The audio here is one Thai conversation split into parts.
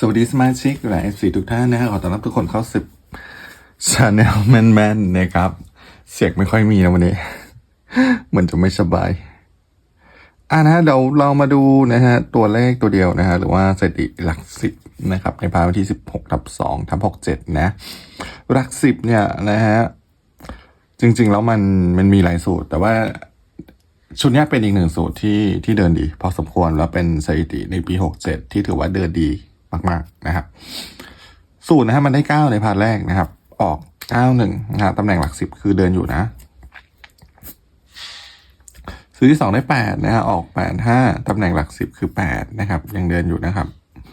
สวัสดีสมาชิกและเอฟซีทุกท่านนะฮะขอต้อนรับทุกคนเข้าสิบชาแนลแมนแมนนะครับ เสียงไม่ค่อยมีนะวันนี้ เหมือนจะไม่สบาย อ่านะฮะเดี๋ยวเรามาดูนะฮะตัวเลขตัวเดียวนะฮะหรือว่าสถิติหลักสิบนะครับ ในพาวันที่สิบหกทับสองทับหกเจ็ดนะ หลักสิบเนี่ยนะฮะจริง ๆ แล้วมันมันมีหลายสูตร แต่ว่าชุดนี้เป็นอีกหนึ่งสูตรที่ที่เดินดี พอสมควรแล้วเป็นสถิติในปี 67 ที่ถือว่าเดินดี มากๆนะครับสูตรนะฮะมันได้9ในพาร์ทแรกนะครับ ออก91นะฮะตำแหน่งหลัก10คือเดินอยู่นะสูตรที่2ได้8นะฮะออก85ตำแหน่งหลัก10คือ8นะครับ ยังเดินอยู่นะครับ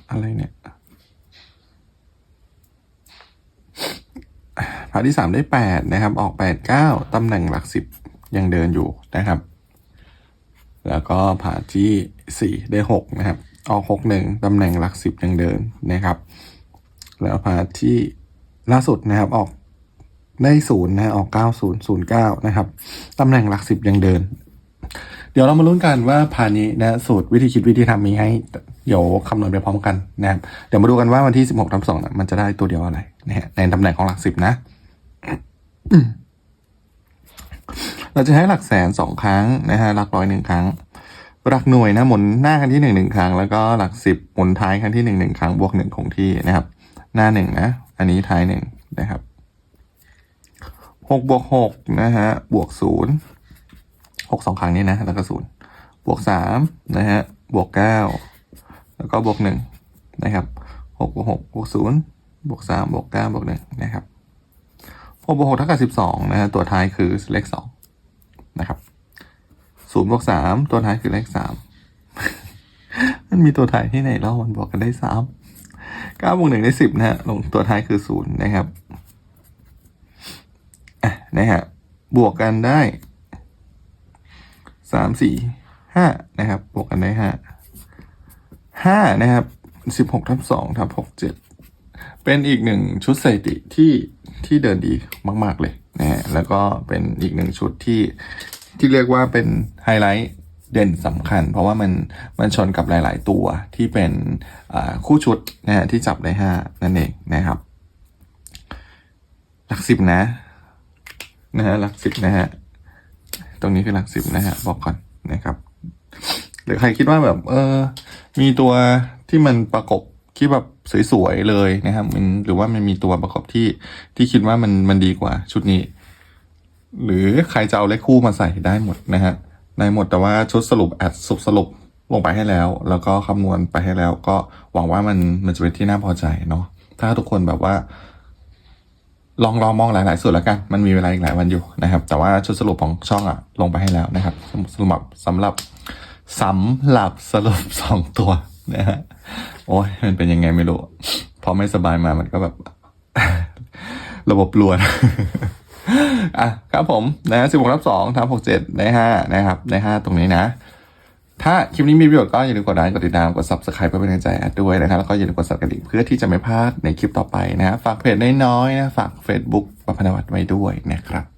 อะไรเนี่ยพาร์ทที่3ได้8นะครับ ออก89ตำแหน่งหลัก10ยังเดินอยู่นะครับ แล้วก็ผ่าที่สี่ได้หกนะครับ ออกหกหนึ่งตำแหน่งหลักสิบยังเดินนะครับ แล้วผ่าที่ล่าสุดนะครับออกได้ศูนย์นะออกเก้าศูนย์ศูนย์เก้านะครับตำแหน่งหลักสิบยังเดิน เดี๋ยวเรามาลุ้นกันว่าพานี้นะสูตรวิธีคิดวิธีทำมีให้เดี๋ยวคำนวณไปพร้อมกันนะครับเดี๋ยวมาดูกันว่าวันที่สิบหกทับสองมันจะได้ตัวเดียวอะไรนะฮะในตำแหน่งของหลักสิบนะเราจะใช้หลักแสนสองครั้งนะฮะหลักร้อยหนึ่งครั้ง หลักหน่วยนะหมุนหน้าครั้งที่หนึ่งหนึ่งครั้งแล้วก็หลักสิบหมุนท้ายครั้งที่หนึ่งหนึ่งครั้งบวกหนึ่งคงที่นะครับ หน้าหนึ่งนะอันนี้ท้ายหนึ่งนะครับหกบวกหกนะฮะบวกศูนย์หกสองครั้งนี้นะแล้วก็ศูนย์บวกสามนะฮะบวกเก้าแล้วก็บวกหนึ่งนะครับหกบวกหกบวกศูนย์บวกสามบวกเก้าบวกหนึ่งนะครับหกบวกหกเท่ากับสิบสองนะฮะตัวท้ายคือเลขสองนะครับ ศูนย์บวกสามตัวท้ายคือเลขสามมันมีตัวท้ายที่ไหนเล่ามันบอกกันได้สามเก้าบวกหนึ่งได้สิบนะฮะลงตัวท้ายคือศูนย์นะครับอะนะฮะบวกกันได้สามสี่ห้านะครับ บวกกันได้ห้าห้านะครับสิบหกทับสองทับหกเจ็ดเป็นอีกหนึ่งชุดสถิติที่ที่เดินดีมาก ๆ เลยนะฮะแล้วก็เป็นอีกหนึ่งชุดที่ ที่เรียกว่าเป็นไฮไลท์เด่นสำคัญ เพราะว่ามันมันชนกับหลาย ๆ ตัวที่เป็นคู่ชุดนะฮะที่จับได้ห้านั่นเองนะครับ หลักสิบนะนะฮะหลักสิบนะฮะตรงนี้คือหลักสิบนะฮะบอกก่อนนะครับหรือใครคิดว่าแบบเออมีตัวที่มันประกบที่แบบสวยๆเลยนะครับมันหรือว่ามันมีตัวประกบที่ที่คิดว่ามันมันดีกว่าชุดนี้ หรือใครจะเอาเลขคู่มาใส่ได้หมดนะฮะได้หมดแต่ว่าชุดสรุปแอดสุบสรุปลงไปให้แล้ว แล้วก็คำนวณไปให้แล้ว ก็หวังว่ามันมันจะเป็นที่น่าพอใจเนาะถ้าทุกคนแบบว่า ลองลองมองหลาย ๆ ส่วนแล้วกัน มันมีเวลาอีกหลายวันอยู่นะครับ แต่ว่าชุดสรุปของช่องอะลงไปให้แล้วนะครับสำหรับสำหรับสำหรับสรุปสองตัวนะฮะโอ้ยมันเป็นยังไงไม่รู้พอไม่สบายมามันก็แบบ ระบบรวน อะครับผมนะสิบหกทับสองทับหกเจ็ดได้ห้านะครับได้ห้าตรงนี้นะ ถ้าคลิปนี้มีประโยชน์ก็อย่าลืมกดไลค์กดติดตามกด subscribe เพื่อเป็นกำลังใจด้วยนะครับแล้วก็อย่าลืมกดสั่นกระดิ่งเพื่อที่จะไม่พลาดในคลิปต่อไปนะฝากเพจน้อยๆนะฝาก Facebook ประพนวัฒน์ไว้ด้วยนะครับ